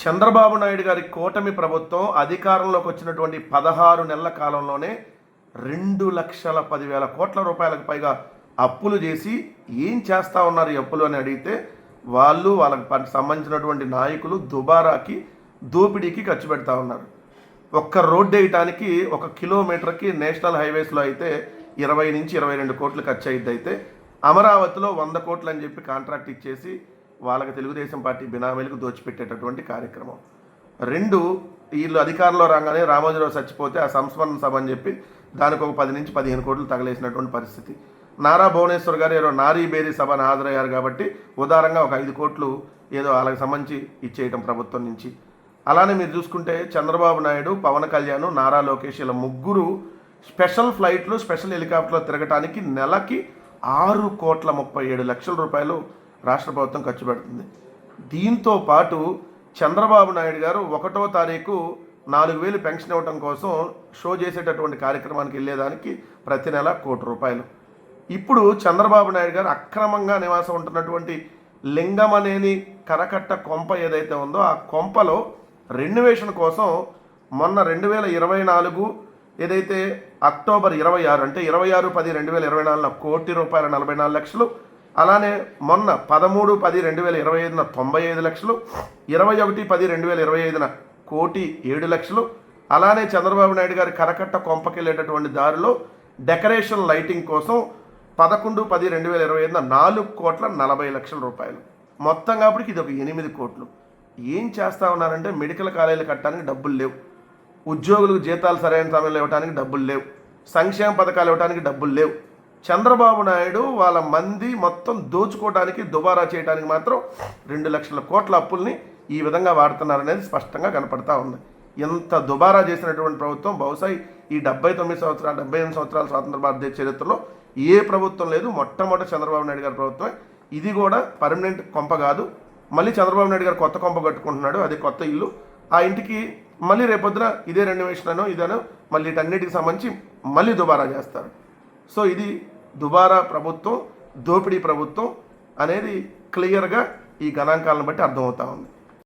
చంద్రబాబు నాయుడు గారి కూటమి ప్రభుత్వం అధికారంలోకి వచ్చినటువంటి పదహారు నెలల కాలంలోనే రెండు లక్షల పదివేల కోట్ల రూపాయలకు పైగా అప్పులు చేసి ఏం చేస్తా ఉన్నారు ఈ అప్పులు అని అడిగితే వాళ్ళు వాళ్ళకి సంబంధించినటువంటి నాయకులు దుబారాకి దోపిడీకి ఖర్చు పెడతా ఉన్నారు. ఒక్క రోడ్డు వేయటానికి ఒక కిలోమీటర్కి నేషనల్ హైవేస్లో అయితే ఇరవై నుంచి ఇరవై రెండు కోట్లు ఖర్చు అయ్యిద్ది అయితే అమరావతిలో వంద కోట్లు అని చెప్పి కాంట్రాక్ట్ ఇచ్చేసి వాళ్ళకి తెలుగుదేశం పార్టీ బినామీలకు దోచిపెట్టేటటువంటి కార్యక్రమం. రెండు వీళ్ళు అధికారంలో రాగానే రామోజీరావు చచ్చిపోతే ఆ సంస్మరణ సభ అని చెప్పి దానికి ఒక పది నుంచి పదిహేను కోట్లు తగలేసినటువంటి పరిస్థితి. నారా భువనేశ్వర్ గారు ఏదో నారీ బేరీ సభను హాజరయ్యారు కాబట్టి ఉదారంగా ఒక ఐదు కోట్లు ఏదో వాళ్ళకి సంబంధించి ఇచ్చేయటం ప్రభుత్వం నుంచి. అలానే మీరు చూసుకుంటే చంద్రబాబు నాయుడు పవన్ కళ్యాణ్ నారా లోకేష్ ఇలా ముగ్గురు స్పెషల్ ఫ్లైట్లు స్పెషల్ హెలికాప్టర్లో తిరగటానికి నెలకి ఆరు కోట్ల ముప్పై ఏడు లక్షల రూపాయలు రాష్ట్ర ప్రభుత్వం ఖర్చు పెడుతుంది. దీంతో పాటు చంద్రబాబు నాయుడు గారు ఒకటో తారీఖు నాలుగు వేలు పెన్షన్ ఇవ్వటం కోసం షో చేసేటటువంటి కార్యక్రమానికి వెళ్ళేదానికి ప్రతి నెల కోటి రూపాయలు. ఇప్పుడు చంద్రబాబు నాయుడు గారు అక్రమంగా నివాసం ఉంటున్నటువంటి లింగమనేని కరకట్ట కొంప ఏదైతే ఉందో ఆ కొంపలో రెన్యువేషన్ కోసం మొన్న రెండు వేల ఇరవై నాలుగు ఏదైతే అక్టోబర్ ఇరవై ఆరు అంటే ఇరవై ఆరు పది రెండు వేల ఇరవై నాలుగున కోటి రూపాయల నలభై నాలుగు లక్షలు అలానే మొన్న పదమూడు పది రెండు వేల ఇరవై ఐదున తొంభై ఐదు లక్షలు ఇరవై ఒకటి పది రెండు వేల ఇరవై ఐదున కోటి ఏడు లక్షలు. అలానే చంద్రబాబు నాయుడు గారి కరకట్ట కొంపకెళ్ళేటటువంటి దారిలో డెకరేషన్ లైటింగ్ కోసం పదకొండు పది రెండు వేల ఇరవై ఐదున నాలుగు కోట్ల నలభై లక్షల రూపాయలు. మొత్తం కాబట్టి ఇది ఒక ఎనిమిది కోట్లు. ఏం చేస్తా ఉన్నారంటే మెడికల్ కాలేజీలు కట్టడానికి డబ్బులు లేవు. ఉద్యోగులకు జీతాలు సరైన సమయంలో ఇవ్వడానికి డబ్బులు లేవు. సంక్షేమ పథకాలు ఇవ్వడానికి డబ్బులు లేవు. చంద్రబాబు నాయుడు వాళ్ళ మంది మొత్తం దోచుకోవడానికి దుబారా చేయడానికి మాత్రం రెండు లక్షల కోట్ల అప్పుల్ని ఈ విధంగా వాడుతున్నారనేది స్పష్టంగా కనపడతా ఉంది. ఎంత దుబారా చేసినటువంటి ప్రభుత్వం బహుశా ఈ డెబ్బై తొమ్మిది సంవత్సరాలు డెబ్బై ఎనిమిది సంవత్సరాల స్వాతంత్ర భారతదేశ చరిత్రలో ఏ ప్రభుత్వం లేదు. మొట్టమొదటి చంద్రబాబు నాయుడు గారి ప్రభుత్వమే. ఇది కూడా పర్మనెంట్ కొంప కాదు. మళ్ళీ చంద్రబాబు నాయుడు గారు కొత్త కొంప కట్టుకుంటున్నాడు. అది కొత్త ఇల్లు. ఆ ఇంటికి మళ్ళీ రేపొద్దున ఇదే రెన్యువేషన్ అనో ఇదేనో మళ్ళీ వీటన్నిటికి సంబంధించి మళ్ళీ దుబారా చేస్తారు. సో ఇది దుబారా ప్రభుత్వం దోపిడీ ప్రభుత్వం అనేది క్లియర్గా ఈ గణాంకాలను బట్టి అర్థమవుతా ఉంది.